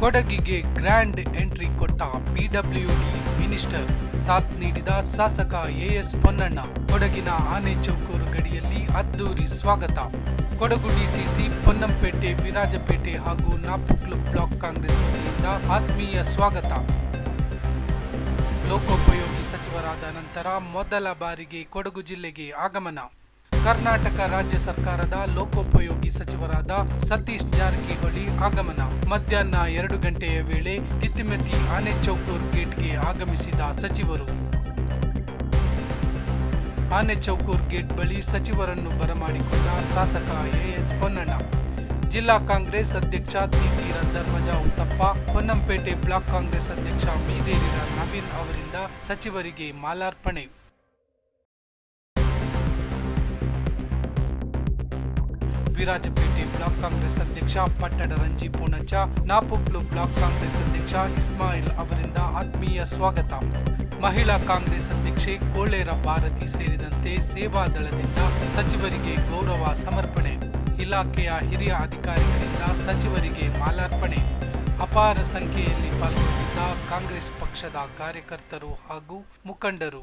ಕೊಡಗಿಗೆ grand entry ಕೊಟ್ಟ PWD minister ಸಾಥ್ ನೀಡಿದ ಶಾಸಕ ಎಎಸ್ ಪೊನ್ನಣ್ಣ, ಕೊಡಗಿನ ಆನೆ ಚೌಕೂರು ಗಡಿಯಲ್ಲಿ ಅದ್ದೂರಿ ಸ್ವಾಗತ. ಕೊಡಗು ಡಿಸಿಸಿ ಪೊನ್ನಂಪೇಟೆ, ವಿರಾಜಪೇಟೆ ಹಾಗೂ ನಾಪುಕ್ಲು ಬ್ಲಾಕ್ ಕಾಂಗ್ರೆಸ್ ವತಿಯಿಂದ ಆತ್ಮೀಯ ಸ್ವಾಗತ. ಲೋಕೋಪಯೋಗಿ ಸಚಿವರಾದ ನಂತರ ಮೊದಲ ಬಾರಿಗೆ ಕೊಡಗು ಜಿಲ್ಲೆಗೆ ಆಗಮನ. ಕರ್ನಾಟಕ ರಾಜ್ಯ ಸರ್ಕಾರದ ಲೋಕೋಪಯೋಗಿ ಸಚಿವರಾದ ಸತೀಶ್ ಜಾರಕಿಹೊಳಿ ಆಗಮನ. ಮಧ್ಯಾಹ್ನ ಎರಡು ಗಂಟೆಯ ವೇಳೆ ತಿತ್ತಿಮತಿ ಆನೆ ಚೌಕೂರ್ ಗೇಟ್ಗೆ ಆಗಮಿಸಿದ ಸಚಿವರು. ಆನೆ ಚೌಕೂರ್ ಗೇಟ್ ಬಳಿ ಸಚಿವರನ್ನು ಬರಮಾಡಿಕೊಂಡ ಶಾಸಕ ಎಎಸ್ ಪೊನ್ನಣ್ಣ. ಜಿಲ್ಲಾ ಕಾಂಗ್ರೆಸ್ ಅಧ್ಯಕ್ಷ ತೀತೀರ ಧರ್ಮಜ ಉತ್ತಪ್ಪ, ಹೊನ್ನಂಪೇಟೆ ಬ್ಲಾಕ್ ಕಾಂಗ್ರೆಸ್ ಅಧ್ಯಕ್ಷ ಮೀದೇರಿರ ನವೀನ್ ಅವರಿಂದ ಸಚಿವರಿಗೆ ಮಾಲಾರ್ಪಣೆ. ವಿರಾಜಪೇಟೆ ಬ್ಲಾಕ್ ಕಾಂಗ್ರೆಸ್ ಅಧ್ಯಕ್ಷ, ಪಟ್ಟಣ ರಂಜಿ ಪೂಣಚ್ಚ, ನಾಪುಕ್ಲು ಬ್ಲಾಕ್ ಕಾಂಗ್ರೆಸ್ ಅಧ್ಯಕ್ಷ ಇಸ್ಮಾಯಿಲ್ ಅವರಿಂದ ಆತ್ಮೀಯ ಸ್ವಾಗತ. ಮಹಿಳಾ ಕಾಂಗ್ರೆಸ್ ಅಧ್ಯಕ್ಷೆ ಕೋಳೇರ ಭಾರತಿ ಸೇರಿದಂತೆ ಸೇವಾದಳದಿಂದ ಸಚಿವರಿಗೆ ಗೌರವ ಸಮರ್ಪಣೆ, ಇಲಾಖೆಯ ಹಿರಿಯ ಅಧಿಕಾರಿಗಳಿಂದ ಸಚಿವರಿಗೆ ಮಾಲಾರ್ಪಣೆ. ಅಪಾರ ಸಂಖ್ಯೆಯಲ್ಲಿ ಪಾಲ್ಗೊಂಡಿದ್ದ ಕಾಂಗ್ರೆಸ್ ಪಕ್ಷದ ಕಾರ್ಯಕರ್ತರು ಹಾಗೂ ಮುಖಂಡರು.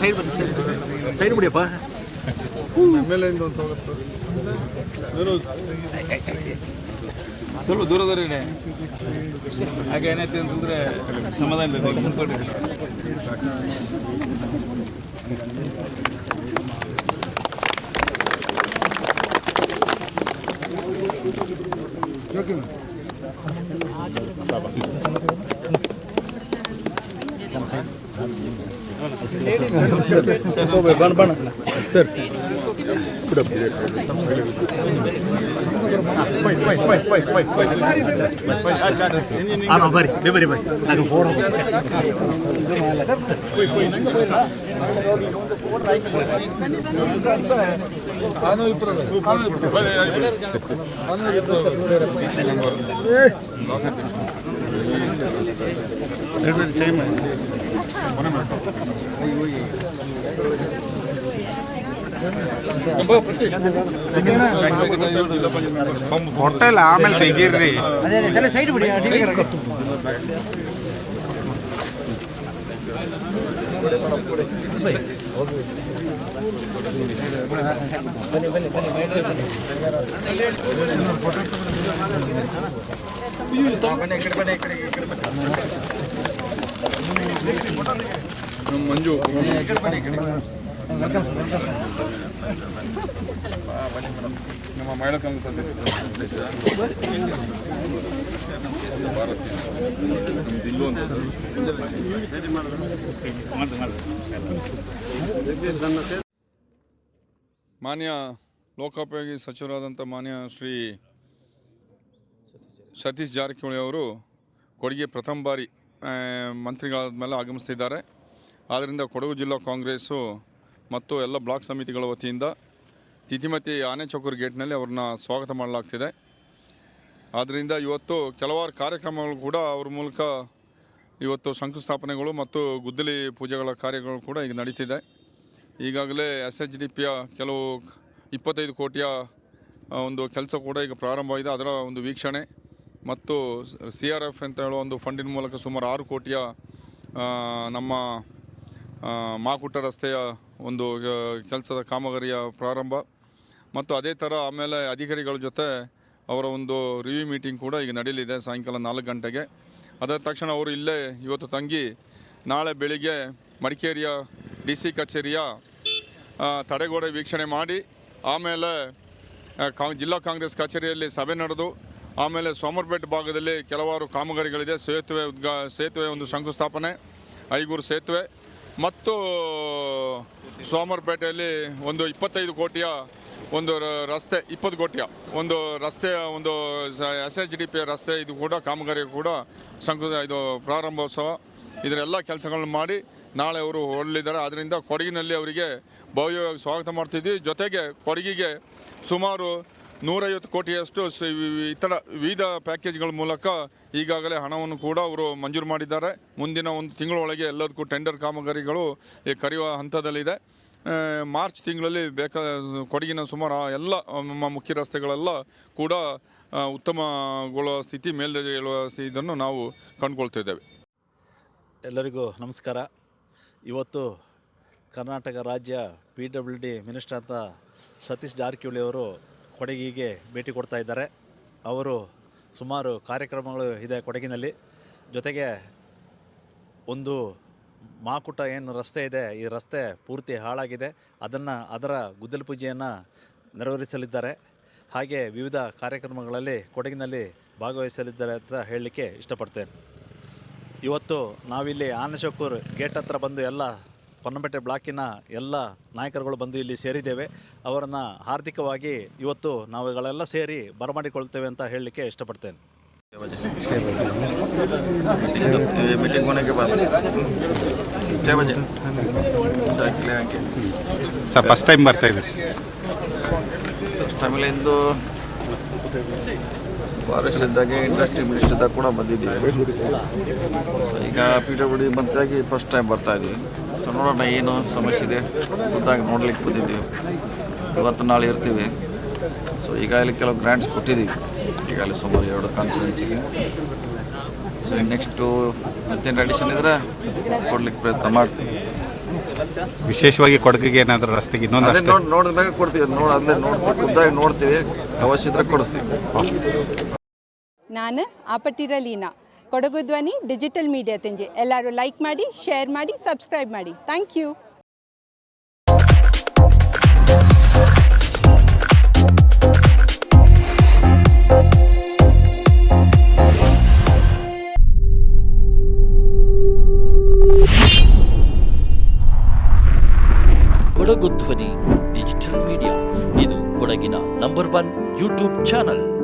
ಸೈಡ್ ಬನ್ನಿ ಸೈಡ್ ಬಿಡಿಯಪ್ಪ ಸ್ವಲ್ಪ ದೂರದವರೇನೆ ಹಾಗೆ ಏನೈತೆ ಅಂತಂದ್ರೆ ಸಮಾಧಾನ ನೀವು ಮುಂದ್ಕೊಡಿ ಬಣ್ಣ ಬಣ್ಣ ಸರ್ ನಾನು ಫೋನ್ ಫೋಟೋ ಇಲ್ಲ ಆಮೇಲೆ ತೆಗೀರ್ರಿ. ಸೈಡ್ ಬಿಡಿ ನಮ್ಮ ಮಂಜು ನಮ್ಮ ಮಹಿಳಾ ಕಾಂಗ್ರೆಸ್ ಅಧ್ಯಕ್ಷ ಭಾರತಿ ನಮ್ಮ ದಿಲ್ಲು ಅಂತ ಮಾನ್ಯ ಲೋಕೋಪಯೋಗಿ ಸಚಿವರಾದಂಥ ಮಾನ್ಯ ಶ್ರೀ ಸತೀಶ್ ಜಾರಕಿಹೊಳಿ ಅವರು ಕೊಡುಗೆ ಪ್ರಥಮ ಬಾರಿ ಮಂತ್ರಿಗಳಾದ ಮೇಲೆ ಆಗಮಿಸ್ತಿದ್ದಾರೆ. ಆದ್ದರಿಂದ ಕೊಡಗು ಜಿಲ್ಲಾ ಕಾಂಗ್ರೆಸ್ಸು ಮತ್ತು ಎಲ್ಲ ಬ್ಲಾಕ್ ಸಮಿತಿಗಳ ವತಿಯಿಂದ ತಿಥಿಮತಿ ಆನೆ ಚೌಕೂರು ಗೇಟ್ನಲ್ಲಿ ಅವ್ರನ್ನ ಸ್ವಾಗತ ಮಾಡಲಾಗ್ತಿದೆ. ಆದ್ದರಿಂದ ಇವತ್ತು ಕೆಲವಾರು ಕಾರ್ಯಕ್ರಮಗಳು ಕೂಡ ಅವ್ರ ಮೂಲಕ ಇವತ್ತು ಶಂಕುಸ್ಥಾಪನೆಗಳು ಮತ್ತು ಗುದ್ದಲಿ ಪೂಜೆಗಳ ಕಾರ್ಯಗಳು ಕೂಡ ಈಗ ನಡೀತಿದೆ. ಈಗಾಗಲೇ ಎಸ್ ಎಚ್ ಡಿ ಪಿಯ ಕೆಲವು ಇಪ್ಪತ್ತೈದು ಕೋಟಿಯ ಒಂದು ಕೆಲಸ ಕೂಡ ಈಗ ಪ್ರಾರಂಭವಾಗಿದೆ ಅದರ ಒಂದು ವೀಕ್ಷಣೆ ಮತ್ತು ಸಿ ಆರ್ ಎಫ್ ಅಂತ ಹೇಳೋ ಒಂದು ಫಂಡಿನ ಮೂಲಕ ಸುಮಾರು ಆರು ಕೋಟಿಯ ನಮ್ಮ ಮಾಕುಟ್ಟ ರಸ್ತೆಯ ಒಂದು ಕೆಲಸದ ಕಾಮಗಾರಿಯ ಪ್ರಾರಂಭ ಮತ್ತು ಅದೇ ಥರ ಆಮೇಲೆ ಅಧಿಕಾರಿಗಳ ಜೊತೆ ಅವರ ಒಂದು ರಿವ್ಯೂ ಮೀಟಿಂಗ್ ಕೂಡ ಈಗ ನಡೀಲಿದೆ ಸಾಯಂಕಾಲ ನಾಲ್ಕು ಗಂಟೆಗೆ. ಅದಾದ ತಕ್ಷಣ ಅವರು ಇಲ್ಲೇ ಇವತ್ತು ತಂಗಿ ನಾಳೆ ಬೆಳಿಗ್ಗೆ ಮಡಿಕೇರಿಯ ಡಿ ಸಿ ಕಚೇರಿಯ ತಡೆಗೋಡೆ ವೀಕ್ಷಣೆ ಮಾಡಿ, ಆಮೇಲೆ ಕಾ, ಜಿಲ್ಲಾ ಕಾಂಗ್ರೆಸ್ ಕಚೇರಿಯಲ್ಲಿ ಸಭೆ ನಡೆದು, ಆಮೇಲೆ ಸೋಮರ್ಪೇಟೆ ಭಾಗದಲ್ಲಿ ಕೆಲವಾರು ಕಾಮಗಾರಿಗಳಿದೆ. ಸೇತುವೆ ಉದ್ಘಾ, ಸೇತುವೆ ಒಂದು ಶಂಕುಸ್ಥಾಪನೆ, ಐಗೂರು ಸೇತುವೆ ಮತ್ತು ಸೋಮರ್ಪೇಟೆಯಲ್ಲಿ ಒಂದು ಇಪ್ಪತ್ತೈದು ಕೋಟಿಯ ಒಂದು ರಸ್ತೆ, ಇಪ್ಪತ್ತು ಕೋಟಿಯ ಒಂದು ರಸ್ತೆಯ ಒಂದು ಎಸ್ ಎಚ್ ಡಿ ಪಿ ರಸ್ತೆ ಇದು ಕೂಡ ಕಾಮಗಾರಿ ಕೂಡ ಶಂಕು, ಇದು ಪ್ರಾರಂಭೋತ್ಸವ. ಇದರೆಲ್ಲ ಕೆಲಸಗಳನ್ನು ಮಾಡಿ ನಾಳೆ ಅವರು ಹೊರಲಿದ್ದಾರೆ ಆದ್ದರಿಂದ ಕೊಡಗಿನಲ್ಲಿ ಅವರಿಗೆ ಭವ್ಯವಾಗಿ ಸ್ವಾಗತ ಮಾಡ್ತಿದ್ವಿ ಜೊತೆಗೆ ಕೊಡಗಿಗೆ ಸುಮಾರು ನೂರೈವತ್ತು ಕೋಟಿಯಷ್ಟು ಇತರ ವಿವಿಧ ಪ್ಯಾಕೇಜ್ಗಳ ಮೂಲಕ ಈಗಾಗಲೇ ಹಣವನ್ನು ಕೂಡ ಅವರು ಮಂಜೂರು ಮಾಡಿದ್ದಾರೆ. ಮುಂದಿನ ಒಂದು ತಿಂಗಳೊಳಗೆ ಎಲ್ಲದಕ್ಕೂ ಟೆಂಡರ್ ಕಾಮಗಾರಿಗಳು ಈ ಕರೆಯುವ ಹಂತದಲ್ಲಿದೆ. ಮಾರ್ಚ್ ತಿಂಗಳಲ್ಲಿ ಬೇಕಾ, ಕೊಡಗಿನ ಸುಮಾರು ಎಲ್ಲ, ನಮ್ಮ ಮುಖ್ಯ ರಸ್ತೆಗಳೆಲ್ಲ ಕೂಡ ಉತ್ತಮಗೊಳ್ಳುವ ಸ್ಥಿತಿ ಮೇಲ್ದರ್ಜೆಗೊಳ್ಳುವ ಸ್ಥಿತಿ ಇದನ್ನು ನಾವು ಕಂಡುಕೊಳ್ತಿದ್ದೇವೆ ಎಲ್ಲರಿಗೂ ನಮಸ್ಕಾರ. ಇವತ್ತು ಕರ್ನಾಟಕ ರಾಜ್ಯ ಪಿ ಡಬ್ಲ್ಯೂ ಡಿ ಮಿನಿಸ್ಟರ್ ಅಂತ ಸತೀಶ್ ಜಾರಕಿಹೊಳಿ ಅವರು ಕೊಡಗಿಗೆ ಭೇಟಿ ಕೊಡ್ತಾ ಇದ್ದಾರೆ. ಅವರು ಸುಮಾರು ಕಾರ್ಯಕ್ರಮಗಳು ಇದೆ ಕೊಡಗಿನಲ್ಲಿ. ಜೊತೆಗೆ ಒಂದು ಮಾಕುಟ ಏನು ರಸ್ತೆ ಇದೆ, ಈ ರಸ್ತೆ ಪೂರ್ತಿ ಹಾಳಾಗಿದೆ. ಅದನ್ನು, ಅದರ ಗುದ್ದಲು ಪೂಜೆಯನ್ನು ನೆರವೇರಿಸಲಿದ್ದಾರೆ. ಹಾಗೆ ವಿವಿಧ ಕಾರ್ಯಕ್ರಮಗಳಲ್ಲಿ ಕೊಡಗಿನಲ್ಲಿ ಭಾಗವಹಿಸಲಿದ್ದಾರೆ ಅಂತ ಹೇಳಲಿಕ್ಕೆ ಇಷ್ಟಪಡ್ತೇನೆ. ಇವತ್ತು ನಾವಿಲ್ಲಿ ಆನಶಕೂರ್ ಗೇಟ್ ಹತ್ರ ಬಂದು ಎಲ್ಲ ಪೊನ್ನಂಪೇಟೆ ಬ್ಲಾಕಿನ ಎಲ್ಲ ನಾಯಕರುಗಳು ಬಂದು ಇಲ್ಲಿ ಸೇರಿದ್ದೇವೆ. ಅವರನ್ನು ಹಾರ್ದಿಕವಾಗಿ ಇವತ್ತು ನಾವುಗಳೆಲ್ಲ ಸೇರಿ ಬರಮಾಡಿಕೊಳ್ತೇವೆ ಅಂತ ಹೇಳಲಿಕ್ಕೆ ಇಷ್ಟಪಡ್ತೇನೆ. ಸರ್ ಫಸ್ಟ್ ಟೈಮ್ ಬರ್ತಾ ಇದ್ದೀರಿ. ತಮಿಳಿಂದು ಫಾರೆಸ್ಟ್ ಇದ್ದಾಗೆ ಇಂಡಸ್ಟ್ರಿ ಮಿನಿಸ್ಟರ್ ಕೂಡ ಬಂದಿದ್ದೀವಿ. ಈಗ ಪಿ ಡಬ್ಲ್ಯೂ ಡಿ ಮಂತ್ರಿಯಾಗಿ ಫಸ್ಟ್ ಟೈಮ್ ಬರ್ತಾ ಇದ್ದೀವಿ. So, ನೋಡೋಣ ಏನು ಸಮಸ್ಯೆ ಇದೆ. ಖುದ್ದಾಗಿ ನೋಡ್ಲಿಕ್ಕೆ ಬಂದಿದ್ದೀವಿ. ಇವತ್ತು ನಾಳೆ ಇರ್ತೀವಿ. ಸೊ ಈಗಾಗಲೇ ಕೆಲವು ಗ್ರ್ಯಾಂಡ್ಸ್ ಕೊಟ್ಟಿದ್ದೀವಿ. ಈಗಾಗಲೇ ಸುಮಾರು ಎರಡು ಕಾನ್ಫರೆನ್ಸಿಗೆ ಸೊ ನೆಕ್ಸ್ಟು ಮತ್ತೇನು ಅಡಿಷನ್ ಇದ್ರೆ ಕೊಡ್ಲಿಕ್ಕೆ ಪ್ರಯತ್ನ ಮಾಡ್ತೀವಿ. ವಿಶೇಷವಾಗಿ ಕೊಡಗಿಗೆ ಏನಾದರೂ ರಸ್ತೆಗೆ ಅದೇ ಇನ್ನೊಂದು ನೋಡಿ ನೋಡಿದ ಮ್ಯಾಗ ಕೊಡ್ತೀವಿ. ನೋಡಿ ಅಲ್ಲೇ ನೋಡ್ತೀವಿ ಖುದ್ದಾಗಿ ನೋಡ್ತೀವಿ. ಅವಶ್ಯ ಇದ್ರೆ ಕೊಡಿಸ್ತೀವಿ. ನಾನು ಆಪಟ್ಟಿರ ಲೀನಾ ಕೊಡಗು ಧ್ವನಿ ಡಿಜಿಟಲ್ ಮೀಡಿಯಾ ತಿಂಜಿ ಎಲ್ಲರೂ ಲೈಕ್ ಮಾಡಿ ಶೇರ್ ಮಾಡಿ ಸಬ್ಸ್ಕ್ರೈಬ್ ಮಾಡಿ. ಥ್ಯಾಂಕ್ ಯು ಕೊಡಗು ಧ್ವನಿ